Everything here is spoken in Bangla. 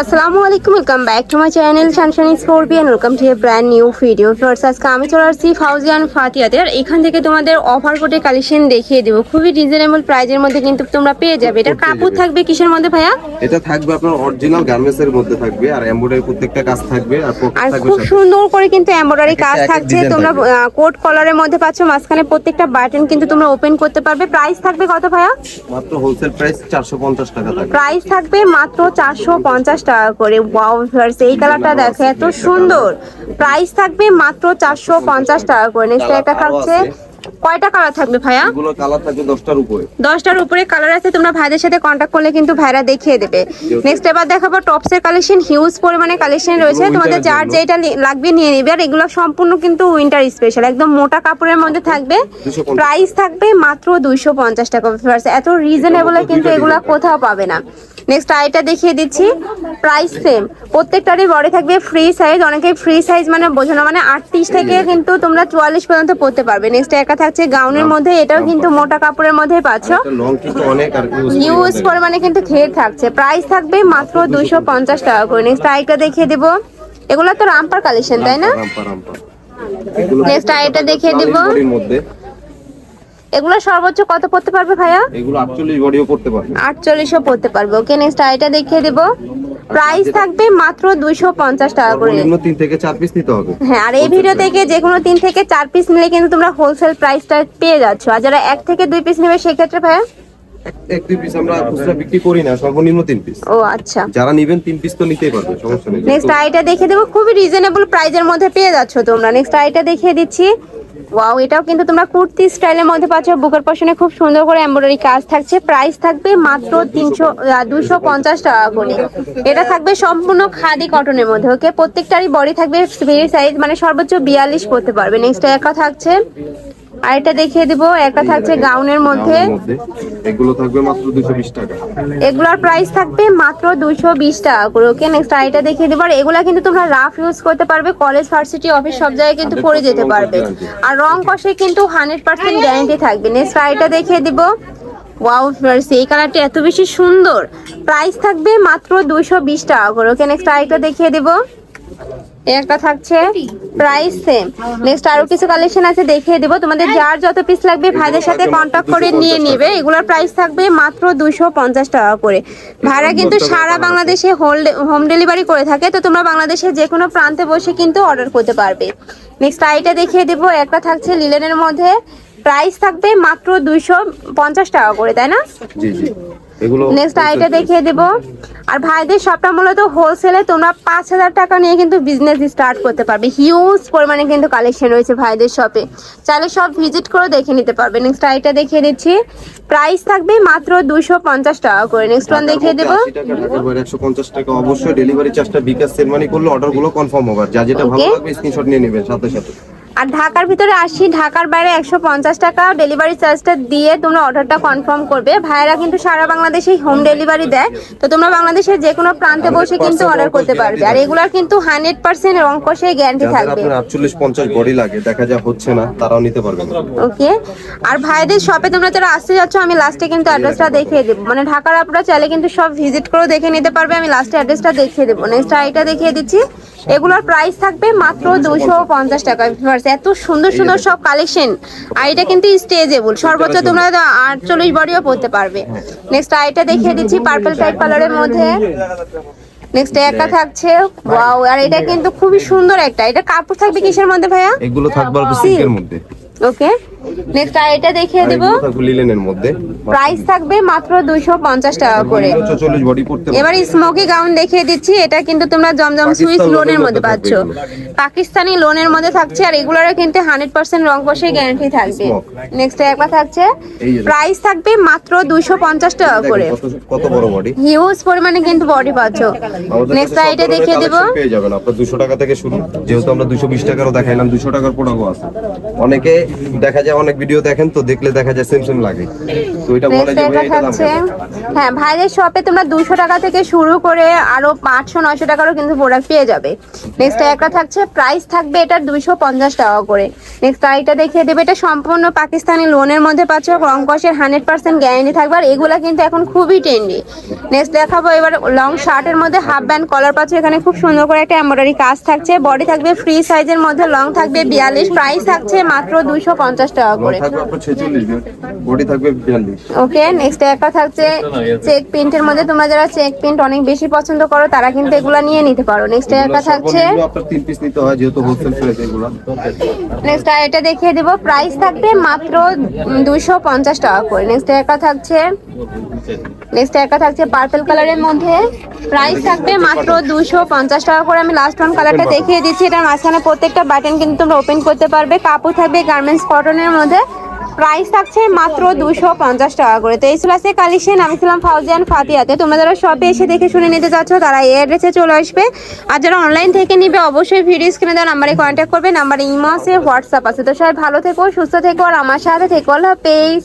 আসসালামু আলাইকুম welcome back to my channel Sanshani scorpion welcome to a brand new video first আজকে আমি চলে আসছি ফাউজিয়ান ফাতিয়াতে আর এখান থেকে তোমাদের অফার কোটে কালেকশন দেখিয়ে দেবো। খুবই রিজনেবল প্রাইজের মধ্যে কিন্তু তোমরা পেয়ে যাবে। এটা কাপড় থাকবে কিসের মধ্যে ভাইয়া? এটা থাকবে আপনার অরিজিনাল গার্মেন্টস এর মধ্যে থাকবে আর এমব্রয়ডারি প্রত্যেকটা কাজ থাকবে আর পকেট আর খুব সুন্দর করে কিন্তু এমব্রয়ডারি কাজ থাকছে। তোমরা কোট কলারের মধ্যে পাচ্ছ মাঝখানে প্রত্যেকটা বাটন কিন্তু তোমরা ওপেন করতে পারবে। প্রাইস থাকবে কত ভাইয়া? মাত্র হোলসেল প্রাইস 450 টাকা থাকবে। প্রাইস থাকবে মাত্র চারশো পঞ্চাশ টাকা করে ওয়াও ভিউয়ার্স এই কালারটা দেখো এত সুন্দর। প্রাইস থাকবে মাত্র চারশো পঞ্চাশ টাকা করে। নেক্সট একটা থাকছে কয়টা কালার থাকবে ভাইয়া? এগুলো কালার থাকবে 10টার উপরে। দশটার উপরে কালার আছে তোমরা ভাইদের সাথে কন্ট্যাক্ট করলে কিন্তু ভাইরা দেখিয়ে দেবে। নেক্সট এবার দেখাবো টপসের কালেকশন হিউজ পরিমাণে কালেকশন রয়েছে। তোমাদের যার এর যেটা লাগবে নিয়ে নেবে আর এগুলো সম্পূর্ণ কিন্তু উইন্টার স্পেশাল একদম মোটা কাপড়ের মধ্যে থাকবে। 250 প্রাইস থাকবে মাত্র দুইশো পঞ্চাশ টাকা viewers। এত রিজনেবল কিন্তু এগুলা কোথাও পাবে না। নেক্সট আইটা দেখিয়ে দিচ্ছি প্রাইস সেম প্রত্যেকটারই বডি থাকবে ফ্রি সাইজ অনেকেই ফ্রি সাইজ মানে বোঝো না মানে আটত্রিশ থেকে কিন্তু তোমরা চুয়াল্লিশ পর্যন্ত পড়তে পারবে। নেক্সট একা থাকছে গাউনের মধ্যে এটাও কিন্তু মোটা কাপড়ের মধ্যে পাচ্ছ। ইউজ পরিমাণে। কিন্তু ঘের থাকছে। প্রাইস থাকবে মাত্র দুইশো পঞ্চাশ টাকা করে। নেক্সট আইটা দেখিয়ে দেবো। এগুলো তো রামপার কালেকশন তাই না? রাম্পা আরেকটা দেখিয়ে দিব। এগুলো সর্বোচ্চ কত পড়তে পারবে ভাইয়া? এগুলো 48 বডিও পড়তে পারবে। আটচল্লিশও পড়তে পারবে। ওকে নেক্সট আইটা দেখিয়ে দেবো। প্রাইস থাকবে মাত্র দুইশো পঞ্চাশ টাকা করে। সর্বনিম্ন 3 থেকে 4 পিস নিতে হবে। হ্যাঁ আর এই ভিডিও থেকে যে কোনো তিন থেকে চার পিস নিলে কিন্তু তোমরা হোলসেল প্রাইসটা পেয়ে যাচ্ছ। আর যারা এক থেকে দুই পিস নেবে সেক্ষেত্রে ভাইয়া? এক- এক দুই পিস আমরা খুচরা বিক্রি করি না সর্বনিম্ন 3 পিস ও আচ্ছা। যারা নেবেন 3 পিস তো নিতেই পারবে সমস্যা নেই। নেক্সট আইটা দেখে দেবো। খুবই রিজনেবল প্রাইজের মধ্যে পেয়ে যাচ্ছ তোমরা। নেক্সট আইটা দেখিয়ে দিচ্ছি। ওয়াও এটাও কিন্তু তোমরা কুর্তি স্টাইলের মধ্যে পাচ্ছ। বুকের পশনে খুব সুন্দর করে এমব্রয়ডারি কাজ থাকছে। প্রাইস থাকবে মাত্র তিনশো দুশো পঞ্চাশ টাকা করে। এটা থাকবে সম্পূর্ণ খাদি কটনের মধ্যে ওকে প্রত্যেকটারই বডি থাকবে ভেরি সাইজ মানে সর্বোচ্চ বিয়াল্লিশ পড়তে পারবে। নেক্সট একা থাকছে আর এটা দেখিয়ে দিব। একটা থাকছে গাউনের মধ্যে। এগুলো থাকবে মাত্র 220 টাকা। এগুলোর প্রাইস থাকবে মাত্র দুশো বিশ টাকা করে ওকে নেক্সট আইটা দেখিয়ে দেবো। আর এগুলা কিন্তু তোমরা রাফ ইউজ করতে পারবে। কলেজ ভার্সিটি অফিস সব জায়গায় কিন্তু পরে যেতে পারবে। আর রং কষে কিন্তু হান্ড্রেড পার্সেন্ট গ্যারান্টি থাকবে। নেক্সট আইটা দেখিয়ে দিব। ওয়াও ফ্রেন্ডস এই কালারটা এত বেশি সুন্দর। প্রাইস থাকবে মাত্র দুশো বিশ টাকা করে ওকে নেক্সট আইটা দেখিয়ে দিব। একটা থাকছে প্রাইস সেম নেক্সট আরও কিছু কালেকশন আছে দেখিয়ে দিব। তোমাদের যার যত পিস লাগবে ভাইদের সাথে কন্ট্যাক্ট করে নিয়ে নেবে। এগুলোর প্রাইস থাকবে মাত্র দুশো পঞ্চাশ টাকা করে। ভাইরা কিন্তু সারা বাংলাদেশে হোম ডেলিভারি করে থাকে তো তোমরা বাংলাদেশের যে কোনো প্রান্তে বসে কিন্তু অর্ডার করতে পারবে। নেক্সট আইটা দেখিয়ে দিব একটা থাকছে লিলেনের মধ্যে। প্রাইস থাকবে মাত্র দুইশো পঞ্চাশ টাকা করে তাই না? জি জি। এগুলো নেক্সট আইটা দেখিয়ে দেব। আর ভাইদের সবটা মূলত হোলসেলে তোমরা পাঁচ হাজার টাকা নিয়ে কিন্তু বিজনেস স্টার্ট করতে পারবে। হিউজ পরিমাণে কিন্তু কালেকশন রয়েছে ভাইদের শপে চাইলে সব ভিজিট করে দেখে নিতে পারবে। নেক্সট আইটা দেখিয়ে দিচ্ছি। প্রাইস থাকবে মাত্র দুশো পঞ্চাশ টাকা করে। নেক্সট ওয়ান দেখিয়ে দেবো। 80 টাকা, ঢাকার বাইরে 150 টাকা অবশ্যই ডেলিভারি চার্জটা বিকাশ সেল করলে অর্ডার কনফার্ম হবে। যা যেটা ভালো লাগবে স্ক্রিনশট নিয়ে নেবেন সাথে সাথে। আর ঢাকার ভিতরে আসি ঢাকার বাইরে একশো পঞ্চাশ টাকা ডেলিভারি চার্জটা দিয়ে তোমরা অর্ডারটা কনফার্ম করবে। ভাইয়েরা কিন্তু সারা বাংলাদেশেই হোম ডেলিভারি দেয়। তো তোমরা বাংলাদেশের যে কোনো প্রান্তে বসে কিন্তু অর্ডার করতে পারবে। আর এগুলার কিন্তু হান্ড্রেড পার্সেন্ট রং কষে গ্যারান্টি থাকবে। 48 50 বডি লাগে দেখা যা হচ্ছে না তারাও নিতে পারবেন ওকে আর ভাইদের শপে তোমরা যারা আসতে যাচ্ছ আমি লাস্টে কিন্তু অ্যাড্রেসটা দেখিয়ে দেবো। মানে ঢাকার আপনারা চাইলে কিন্তু সব ভিজিট করেও দেখে নিতে পারবে। আমি লাস্টে অ্যাড্রেসটা দেখিয়ে দেবো। নেক্সট আইটা দেখিয়ে দিচ্ছি। এগুলোর প্রাইস থাকবে মাত্র দুশো পঞ্চাশ টাকা। এত সুন্দর সুন্দর সব কালেকশন আর এটা কিন্তু স্টেজেবল সর্বোচ্চ তোমরা আটচল্লিশ বডিও পড়তে পারবে। নেক্সট আইটা দেখিয়ে দিচ্ছি পার্পল টাইপ কালারের মধ্যে। নেক্সট একটা থাকছে ওয়াও আর এটা কিন্তু খুবই সুন্দর একটা। এটা কাপড় থাকবে কিসের মধ্যে ভাইয়া? এগুলো থাকবে সিল্কের মধ্যে। ওকে? নেক্সট আর এটা দেখিয়ে দেব। লিলেনের মধ্যে। প্রাইস থাকবে মাত্র দুইশো পঞ্চাশ টাকা করে। 44 বডি পড়তে এবার স্মোকি গাউন দেখিয়ে দিচ্ছি। এটা কিন্তু তোমরা জমজম সুইস লোনের মধ্যে পাচ্ছ। পাকিস্তানি লোনের মধ্যে থাকছে আর এগুলোরও কিন্তু হান্ড্রেড পার্সেন্ট রং বসে গ্যারান্টি থাকবে। নেক্সট একবার থাকছে। প্রাইস থাকবে মাত্র দুইশো পঞ্চাশ টাকা করে। কত কত বড় বডি হিউজ পরিমাণে কিন্তু বডি পাচ্ছ। নেক্সট এটা দেখিয়ে দেবো। পেয়ে যাবেন। আপনার 200 টাকা থেকে শুরু। যেহেতু আমরা 220 টাকারও দেখাইলাম 200 টাকার প্রোডাক্টও আছে। অনেকে দেখা যায় অনেক ভিডিও দেখেন, তো দেখলে দেখা যায় সেম লাগে। তো এটা বলে যে এটা দাম? হ্যাঁ ভাইদের শপে তোমরা দুশো টাকা থেকে শুরু করে আরও পাঁচশো, নয়শো টাকারও কিন্তু প্রোডাক্ট পেয়ে যাবে। নেক্সট একটা থাকছে প্রাইস থাকবে এটার দুইশো পঞ্চাশ টাকা করে। নেক্সট আইটা দেখিয়ে দেবে, এটা সম্পূর্ণ পাকিস্তানি লোনের মধ্যে পাচ্ছ রং কষের হান্ড্রেড পার্সেন্ট গ্যারান্টি থাকবে, আর এগুলা কিন্তু এখন খুবই ট্রেন্ডি নেক্সট দেখাবো এবার লং শার্টের মধ্যে হাফ ব্যান্ড কলার পাচ্ছ, এখানে খুব সুন্দর করে একটা এমব্রয়ডারি কাজ থাকছে। বডি থাকবে ফ্রি সাইজের মধ্যে লং থাকবে বিয়াল্লিশ প্রাইস থাকছে মাত্র দুইশো পঞ্চাশ টাকা করে। থাকবে আপনার ছেচল্লিশ বডি থাকবে ওকে নেক্সট একটা থাকছে চেক প্রিন্টের মধ্যে তোমরা যারা চেক প্রিন্ট অনেক বেশি পছন্দ করো তারা কিন্তু এগুলা নিয়ে নিতে পারো। নেক্সট একটা থাকছে আপনার তিন পিস নিতে হয় যেহেতু হোলসেল প্রাইস এগুলো। নেক্সট এটা দেখিয়ে দেবো প্রাইস থাকবে মাত্র দুইশো পঞ্চাশ টাকা করে। নেক্সট একটা থাকছে নেক্সট একটা থাকছে পার্পল কালারের মধ্যে। প্রাইস থাকবে মাত্র দুশো পঞ্চাশ টাকা করে। আমি লাস্ট ওয়ান কালারটা দেখিয়ে দিচ্ছি এটার মাঝখানে প্রত্যেকটা বাটন কিন্তু তোমরা ওপেন করতে পারবে। কাপড় থাকবে গার্মেন্টস কটনের মধ্যে প্রাইস থাকছে মাত্র দুশো পঞ্চাশ টাকা করে। তো এই ছিল আজকে কালেকশন। আমি ছিলাম ফাউজিয়ান ফাতিয়াতে। তোমরা যারা শপে এসে দেখে শুনে নিতে চাচ্ছ, তারা এই অ্যাড্রেসে চলে আসবে। আর যারা অনলাইন থেকে নিবে, অবশ্যই ভিডিও স্ক্রিনে দেওয়া নাম্বারে কন্ট্যাক্ট করবে। নাম্বারে ইমো আছে হোয়াটসঅ্যাপ আছে। তো সবাই ভালো থেকো, সুস্থ থেকো, আর আমার সাথে থেকো। আল্লাহ হাফেজ।